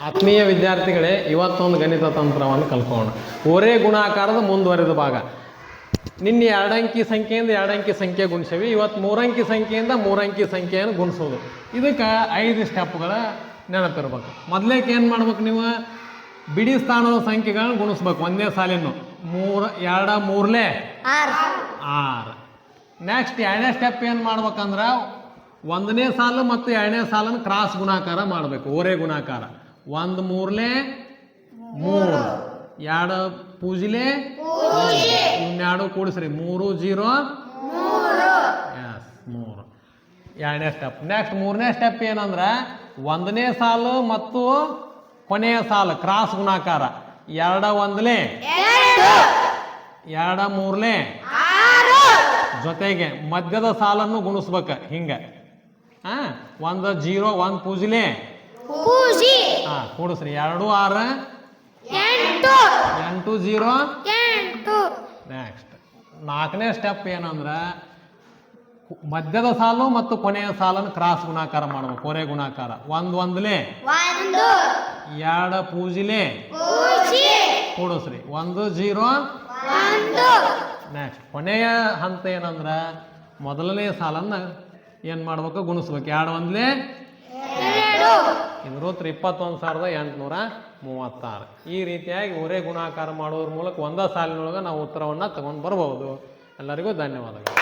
ಆತ್ಮೀಯ ವಿದ್ಯಾರ್ಥಿಗಳೇ ಇವತ್ತೊಂದು ಗಣಿತ ತಂತ್ರವನ್ನು ಕಲ್ಕೋಣ ಒರೇ ಗುಣಾಕಾರದ ಮುಂದುವರೆದ ಭಾಗ. ನಿನ್ನೆ ಎರಡಂಕಿ ಸಂಖ್ಯೆಯಿಂದ ಎರಡಂಕಿ ಸಂಖ್ಯೆ ಗುಣಿಸೇವಿ ಇವತ್ತು ಮೂರಂಕಿ ಸಂಖ್ಯೆಯಿಂದ ಮೂರಂಕಿ ಸಂಖ್ಯೆಯನ್ನು ಗುಣಿಸೋದು. ಇದಕ್ಕೆ ಐದು ಸ್ಟೆಪ್ಗಳ ನೆನಪಿರ್ಬೇಕು. ಮೊದಲೇಕೆ ಏನು ಮಾಡ್ಬೇಕು ನೀವು? ಬಿಡಿ ಸ್ಥಾನದ ಸಂಖ್ಯೆಗಳನ್ನ ಗುಣಿಸ್ಬೇಕು. ಒಂದೇ ಸಾಲಿನ ಮೂರ ಎರಡ ಮೂರಲೇ? ಆರು. ಆರು. ನೆಕ್ಸ್ಟ್ ಎರಡನೇ ಸ್ಟೆಪ್ ಏನು ಮಾಡ್ಬೇಕಂದ್ರೆ ಒಂದನೇ ಸಾಲು ಮತ್ತು ಎರಡನೇ ಸಾಲನ್ನು ಕ್ರಾಸ್ ಗುಣಾಕಾರ ಮಾಡಬೇಕು. ಓರೆ ಗುಣಾಕಾರ. ಒಂದು ಮೂರ್ಲೆ? ಮೂರು. ಎರಡು ಪೂಜಿಲೆ? ಇನ್ನೆರಡು ಕೂಡಿಸ್ರಿ. ಮೂರು ಜೀರೋ? ಎಸ್ ಮೂರು. ಎರಡನೇ ಸ್ಟೆಪ್ ನೆಕ್ಸ್ಟ್ ಮೂರನೇ ಸ್ಟೆಪ್ ಏನಂದ್ರೆ ಒಂದನೇ ಸಾಲು ಮತ್ತು ಕೊನೆಯ ಸಾಲು ಕ್ರಾಸ್ ಗುಣಾಕಾರ. ಎರಡ ಒಂದಲೇ? ಎರಡ. ಮೂರ್ಲೆ? ಜೊತೆಗೆ ಮಧ್ಯದ ಸಾಲನ್ನು ಗುಣಿಸ್ಬೇಕು ಹಿಂಗೆ. ಹಾಂ ಒಂದು ಜೀರೋ ಒಂದು ಪೂಜಿಲೆ? ಪೂಜಿ. ಹಾ ಕೂಡಿಸ್ರಿ ಎರಡು ಆರು. ಎಂಟು. ಎಂಟು ಜೀರೋ. ಎಂಟು. ನೆಕ್ಸ್ಟ್ ನಾಲ್ಕನೇ ಸ್ಟೆಪ್ ಏನಂದ್ರೆ ಮಧ್ಯದ ಸಾಲು ಮತ್ತು ಕೊನೆಯ ಸಾಲನ್ನು ಕ್ರಾಸ್ ಗುಣಾಕಾರ ಮಾಡಬೇಕು ಕೊನೆ ಗುಣಾಕಾರ. ಒಂದು ಒಂದ್ಲೆ? ಒಂದು. ಎರಡು ಪೂಜಿಲೆ? ಪೂಜಿ. ಕೂಡಿಸ್ರಿ ಒಂದು ಜೀರೋ? ಒಂದು. ನೆಕ್ಸ್ಟ್ ಕೊನೆಯ ಹಂತ ಏನಂದ್ರೆ ಮೊದಲನೇ ಸಾಲನ್ನು ಏನು ಮಾಡ್ಬೇಕು? ಗುಣಿಸ್ಬೇಕು. ಎರಡು ಒಂದ್ಲೆ? ಎರಡು. ಇನ್ನೂತ್ರ ಇಪ್ಪತ್ತೊಂದು ಸಾವಿರದ ಎಂಟುನೂರ ಮೂವತ್ತಾರು. ಈ ರೀತಿಯಾಗಿ ಒರೇ ಗುಣಾಕಾರ ಮಾಡೋದ್ರ ಮೂಲಕ ಒಂದೇ ಸಾಲಿನೊಳಗೆ ನಾವು ಉತ್ತರವನ್ನು ತಗೊಂಡು ಬರಬಹುದು ಎಲ್ಲರಿಗೂ ಧನ್ಯವಾದಗಳು.